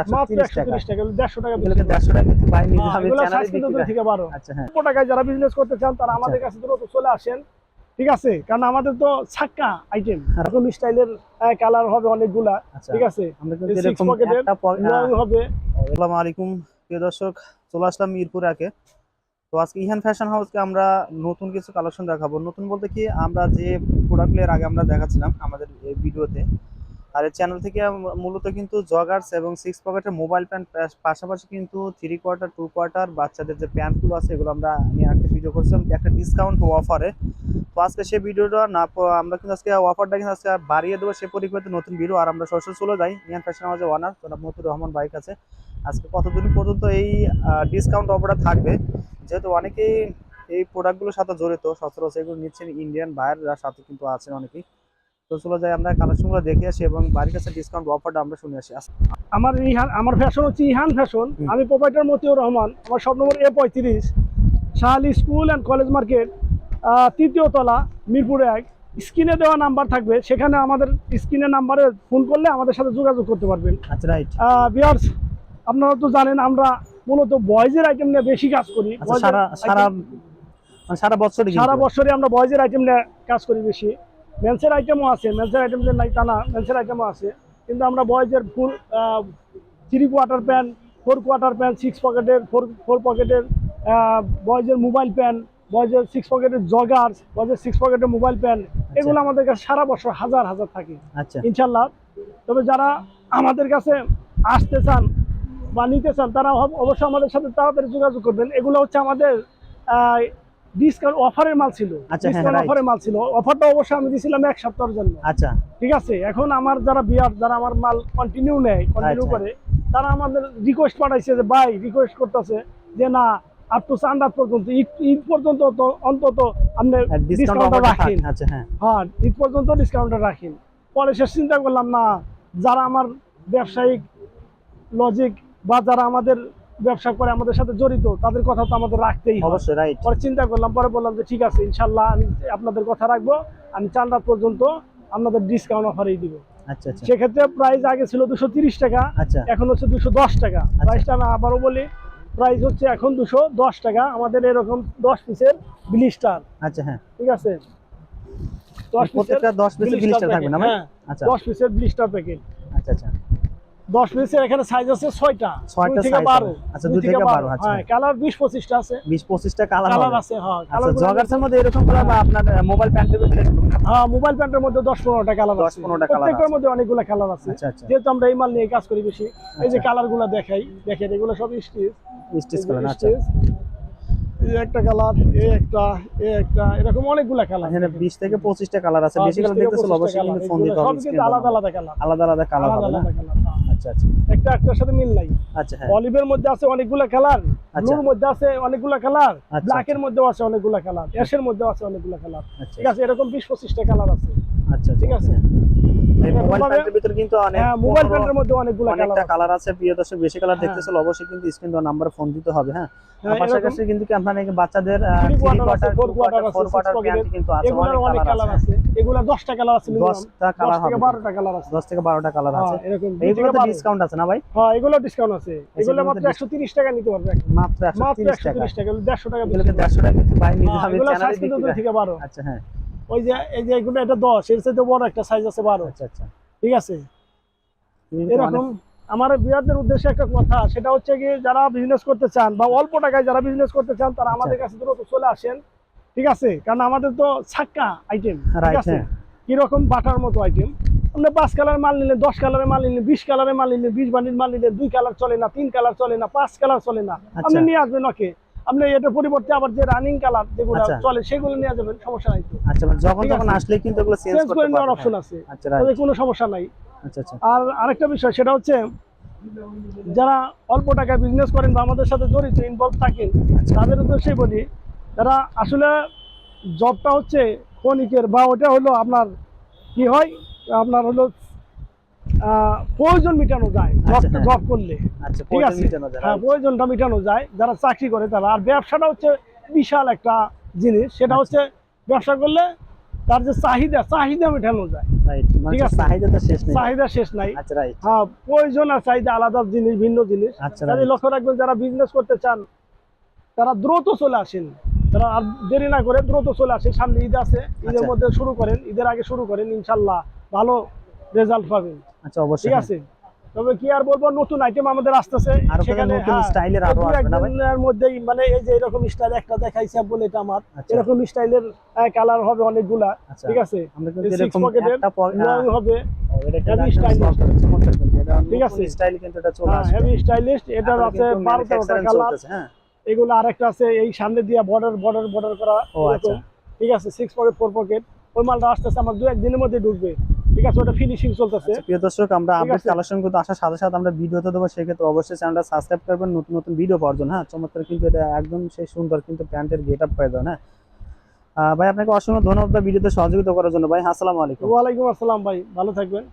একশো মাত্র তিরিশ একশো টাকা। তিরিশ টাকা দেড়শো টাকা টাকা কিন্তু ভাই নিজে হ্যাঁ, চ্যানেলে বিক্রি থেকে বারো আচ্ছা হ্যাঁ। টাকায় যারা বিজনেস করতে চান তারা আচ্ছা। আমাদের কাছে দ্রুত চলে আসেন ঠিক আছে? কারণ আমাদের তো ছাক্কা আইটেম হ্যাঁ। এরকম স্টাইলের কালার হবে অনেকগুলা আচ্ছা। ঠিক আছে? এরকম একটা হবে। আসসালামু আলাইকুম প্রিয় দর্শক চলে আসলাম মিরপুর তো আজকে ইহান ফ্যাশন হাউসকে আমরা নতুন কিছু কালেকশন দেখাবো। নতুন বলতে কি আমরা যে প্রোডাক্টের আগে আমরা দেখাচ্ছিলাম আমাদের ভিডিওতে আর এই চ্যানেল থেকে মূলত কিন্তু জগার্স এবং সিক্স পকেটের মোবাইল প্যান্ট পাশাপাশি কিন্তু থ্রি কোয়ার্টার টু কোয়ার্টার বাচ্চাদের যে প্যান্টগুলো আছে এগুলো আমরা নিয়ে একটা ভিডিও করছিলাম একটা ডিসকাউন্ট অফারে তো আজকে সেই ভিডিওটা না আমরা কিন্তু আজকে অফারটা কিন্তু আজকে বাড়িয়ে দেবো সে পরিপ্রেক্ষিতে নতুন ভিডিও আর আমরা সরাসরি চলে যাই ইয়ান ফ্যাশন হাউসের ওনার জনাব মতুর রহমান বাইক আছে আজকে কতদিন পর্যন্ত এই ডিসকাউন্ট অফারটা থাকবে? যেহেতু অনেকেই এই প্রোডাক্টগুলোর সাথে জড়িত, সচরাচর এগুলো নিচ্ছেন ইন্ডিয়ান বায়াররা সাথে কিন্তু আছেন অনেকেই। তো চলে যাই আমরা কালেকশনগুলো দেখে আসি এবং বাড়ির কাছে ডিসকাউন্ট অফারটা আমরা শুনে আসি। আমার ইহান আমার ফ্যাশন হচ্ছে ইহান ফ্যাশন আমি প্রোপাইটার মতিউর রহমান। আমার সব নম্বর এ পঁয়ত্রিশ Shahali school and college market তৃতীয় তলা মিরপুর এক। স্ক্রিনে দেওয়া নাম্বার থাকবে সেখানে আমাদের স্ক্রিনের নাম্বারে ফোন করলে আমাদের সাথে যোগাযোগ করতে পারবেন। আচ্ছা রাইট বিয়ার্স আপনারা তো জানেন আমরা মূলত বয়েজের আইটেম নিয়ে বেশি কাজ করি। আচ্ছা সারা মানে সারা বছরই সারা কিন্তু। আমরা বয়েজের আইটেম নিয়ে কাজ করি বেশি। মেন্সের আইটেমও আছে মেন্সের আইটেম যে নাই তা না মেন্সের আইটেমও আছে। কিন্তু আমরা বয়েজের full three quarter pant four quarter pant six পকেটের ফোর ফোর পকেটের বয়েজের মোবাইল প্যান্ট বয়েজের সিক্স পকেটের জগার্স বয়েজের সিক্স পকেটের মোবাইল প্যান্ট এগুলো আমাদের কাছে সারা বছর হাজার হাজার থাকে। আচ্ছা। ইনশাল্লাহ তবে যারা আমাদের কাছে আসতে চান বা নিতে চান তারা অব- অবশ্যই আমাদের সাথে তাড়াতাড়ি যোগাযোগ করবেন। এগুলো হচ্ছে আমাদের ডিসকাউন্ট অফারের মাল ছিল। আচ্ছা, হ্যাঁ, ডিসকাউন্ট অফারের মাল ছিল। অফারটা আমি এক সপ্তাহের জন্য। আচ্ছা। ঠিক আছে? এখন আমার যারা বিয়ার যারা আমার মাল কন্টিনিউ নেয় কন্টিনিউ আচ্ছা। করে তারা আমাদের রিকোয়েস্ট পাঠাইছে যে ভাই রিকোয়েস্ট করতেছে যে না আপ টু চান্দাত পর্যন্ত ঈদ ঈদ পর্যন্ত অন্তত আপনি ডিসকাউন্টটা রাখেন। আচ্ছা হ্যাঁ। হ্যাঁ ঈদ পর্যন্ত ডিসকাউন্টটা রাখেন। পরে শেষ চিন্তা করলাম না যারা আমার ব্যবসায়িক লজিক বা যারা আমাদের ব্যবসা করে আমাদের সাথে জড়িত তাদের কথা তো আমাদের রাখতেই অবশ্যই রাইট পরে চিন্তা করলাম পরে বললাম যে ঠিক আছে ইনশাল্লাহ আমি আপনাদের কথা রাখব আমি চার রাত পর্যন্ত আপনাদের ডিসকাউন্ট অফারেই দিব। আচ্ছা আচ্ছা। সেক্ষেত্রে প্রাইস আগে ছিল দুশো তিরিশ টাকা আচ্ছা। এখন হচ্ছে দুশো দশ টাকা। প্রাইসটা আমি আবারও বলি প্রাইস হচ্ছে এখন দুশো দশ টাকা আমাদের এরকম দশ পিসের ব্লিস্টার আচ্ছা হ্যাঁ। ঠিক আছে? দশ পিসের দশ পিসের blister থাকবে না আচ্ছা। দশ পিসের ব্লিস্টার প্যাকেট আচ্ছা আচ্ছা। দশ পিসের এখানে সাইজ আছে ছয়টা। ছয়টা দুই থেকে size বারো। আছে। আচ্ছা, দুই থেকে বারো, আচ্ছা। হ্যাঁ কালার বিশ পঁচিশটা আছে। বিশ পঁচিশটা কালার কালার আছে হ্যাঁ আচ্ছা জগার্সের মধ্যে এরকম করে আপনার মোবাইল প্যান্টের ভিতরে হ্যাঁ মোবাইল প্যান্টের মধ্যে দশ পনেরোটা কালার 10 আছে 15টা colour প্রত্যেকটার মধ্যে অনেকগুলো কালার আছে। আচ্ছা আচ্ছা। যেহেতু আমরা এই মাল নিয়ে কাজ করি বেশি এই যে। কালারগুলা দেখাই দেখেন এগুলো সব স্টিচ স্টিচ কালার আচ্ছা। এই একটা কালার এই একটা এই একটা এরকম অনেকগুলা কালার এখানে বিশ থেকে পঁচিশটা কালার আছে। বেশি কালার অবশ্যই কিন্তু ফোন দিতে সব কিন্তু আলাদা আলাদা কালার আলাদা আলাদা কালার হবে না? আলাদা কালার আচ্ছা আচ্ছা। একটা একটার সাথে মিল নাই। আচ্ছা হ্যাঁ। অলিভের মধ্যে আছে অনেকগুলো কালার আচ্ছা। ব্লুর মধ্যে আছে অনেকগুলো কালার ব্ল্যাক এর মধ্যেও আছে অনেকগুলো কালার অ্যাশের মধ্যেও আছে অনেকগুলো কালার আচ্ছা। ঠিক আছে এরকম বিশ পঁচিশটা কালার আছে। আচ্ছা ঠিক আছে? ভিতরে কিন্তু অনেক মোবাইল প্যান্টের মধ্যে অনেকগুলো অনেকটা কালার আছে। প্রিয় দর্শক বেশি কালার হ্যাঁ। দেখতেছিল অবশ্যই কিন্তু স্ক্রিন দেওয়া নাম্বারে ফোন দিতে হবে হ্যাঁ। হ্যাঁ, পাশাপাশি কিন্তু আপনার বাচ্চাদের আছে, four quarter four quarter pant কিন্তু আছে অনেক কালার আছে। আছে এগুলো দশটা কালার আছে minimum। দশটা দশ কালার হবে। বারোটা কালার আছে। দশ থেকে বারোটা কালার আছে। হ্যাঁ, এইগুলো থেকে তো ডিসকাউন্ট আছে না ভাই? হ্যাঁ এগুলো ডিসকাউন্ট আছে। এগুলো মাত্র dis- একশো তিরিশ টাকা নিতে পারবে মাত্র একশো মাত্র তিরিশ একশো টাকা তিরিশ টাকা দেড়শো টাকা কিন্তু ভাই নিজে হ্যাঁ, চ্যানেলে। থেকে বারো। আচ্ছা হ্যাঁ। ওই যে এই যে এগুলো এটা দশ এর সাথে বড় একটা সাইজ আছে বারো। আচ্ছা আচ্ছা। ঠিক আছে? এরকম আমার বিয়ারদের উদ্দেশ্যে একটা কথা সেটা হচ্ছে কি যারা বিজনেস করতে চান বা অল্প টাকায় যারা বিজনেস করতে চান তারা আচ্ছা। আমাদের কাছে দ্রুত চলে আসেন। ঠিক আছে? কারণ আমাদের তো ছাক্কা আইটেম ঠিক আছে? হ্যাঁ। কীরকম বাটার মতো আইটেম আপনি পাঁচ কালার মাল নিলেন দশ কালারের মাল নিলেন বিশ কালারের মাল নিলেন বিশ বানির মাল নিলেন দুই কালার চলে না তিন কালার চলে না পাঁচ কালার চলে না। আপনি আচ্ছা। নিয়ে আসবেন ওকে আপনি এটার পরিবর্তে আবার যে রানিং কালার যেগুলো আচ্ছা। চলে সেগুলো নিয়ে যাবেন সমস্যা নাই তো। আচ্ছা মানে যখন তখন আসলে কিন্তু এগুলো চেঞ্জ করে নেওয়ার অপশন। আছে। আচ্ছা কোনো সমস্যা নাই। আচ্ছা আচ্ছা। আর আরেকটা বিষয় সেটা হচ্ছে যারা অল্প টাকায় বিজনেস করেন বা আমাদের সাথে জড়িত ইনভলভ থাকেন তাদের উদ্দেশ্যে বলি যারা আসলে জবটা হচ্ছে ক্ষণিকের বা ওটা হলো আপনার কি হয় আপনার হলো প্রয়োজন মেটানো যায় আচ্ছা। জব করলে। আচ্ছা ঠিক আছে? হ্যাঁ প্রয়োজনটা মেটানো যায় যারা চাকরি করে তারা। আর ব্যবসাটা হচ্ছে বিশাল একটা জিনিস সেটা আচ্ছা। হচ্ছে ব্যবসা করলে তার যে চাহিদা চাহিদা মেটানো যায়। মানে ঠিক আছে। চাহিদা শেষ নেই। চাহিদা শেষ নাই। আচ্ছা হ্যাঁ প্রয়োজন আর চাহিদা আলাদা জিনিস ভিন্ন জিনিস। আচ্ছা লক্ষ্য রাখবেন যারা বিজনেস করতে চান তারা দ্রুত চলে আসেন। তারা আর দেরি না করে দ্রুত চলে আসেন। সামনে ঈদ আছে ঈদের আচ্ছা। মধ্যে শুরু করেন ঈদের আগে শুরু করেন ইনশাল্লাহ। ভালো রেজাল্ট পাবেন আচ্ছা অবশ্যই। ঠিক আছে? তবে কি আর বলব নতুন আইটেম আমাদের আসতেছে। সেখানে নতুন হ্যাঁ, স্টাইলের আরও আসবে না ভাই? একদিনের মধ্যেই মানে এই যে এরকম স্টাইল একটা দেখাইছে বলে এটা আমার আচ্ছা। এরকম স্টাইলের কালার হবে অনেকগুলা। আচ্ছা। ঠিক আছে? আমরা কিন্তু এরকম একটা লং হবে। এটা। এটা ঠিক আছে। style কিন্তু এটা চলে হ্যাঁ আসবে। হেভি স্টাইলিশ এটার আছে কালার হ্যাঁ। এগুলো আরেকটা আছে এই সামনে দিয়ে বর্ডার বর্ডার বর্ডার করা আচ্ছা। ঠিক আছে? সিক্স পকেট ফোর পকেট ওই মালটা আসতেছে আমার দু একদিনের মধ্যে ঢুকবে। ঠিক আছে ওটা ফিনিশিং চলতেছে। আচ্ছা, প্রিয় দর্শক আমরা আপডেট কালেকশন কিন্তু আসার সাথে সাথে আমরা ভিডিওতে দেবো সেক্ষেত্রে অবশ্যই চ্যানেলটা সাবস্ক্রাইব করবেন নতুন নতুন ভিডিও পাওয়ার জন্য। হ্যাঁ চমৎকার কিন্তু এটা একদম সেই সুন্দর কিন্তু প্যান্টের গেট আপ পাই দেন হ্যাঁ। ভাই আপনাকে অসংখ্য ধন্যবাদ ভিডিওতে সহযোগিতা করার জন্য। ভাই আসসালামু আলাইকুম। ওয়ালাইকুম আসসালাম ভাই ভালো থাকবেন।